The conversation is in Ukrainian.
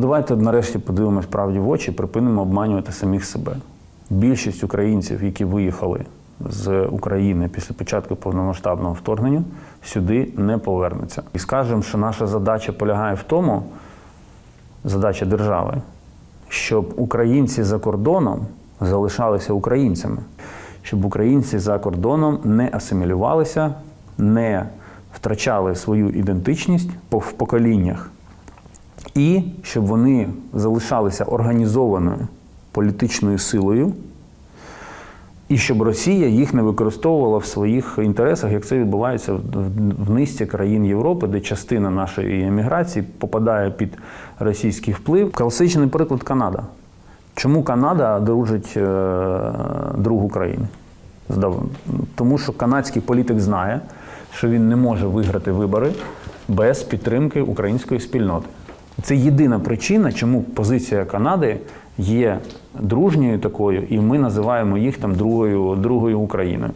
Давайте нарешті подивимось правді в очі, припинимо обманювати самих себе. Більшість українців, які виїхали з України після початку повномасштабного вторгнення, сюди не повернуться. І скажемо, що наша задача полягає в тому, задача держави, щоб українці за кордоном залишалися українцями, щоб українці за кордоном не асимілювалися, не втрачали свою ідентичність в поколіннях, і щоб вони залишалися організованою політичною силою, і щоб Росія їх не використовувала в своїх інтересах, як це відбувається в, низці країн Європи, де частина нашої еміграції попадає під російський вплив. Класичний приклад Канада. Чому Канада дружить е, друг України? Здав- Тому що канадський політик знає, що він не може виграти вибори без підтримки української спільноти. Це єдина причина, чому позиція Канади є дружньою такою, і ми називаємо їх там другою, другою Україною.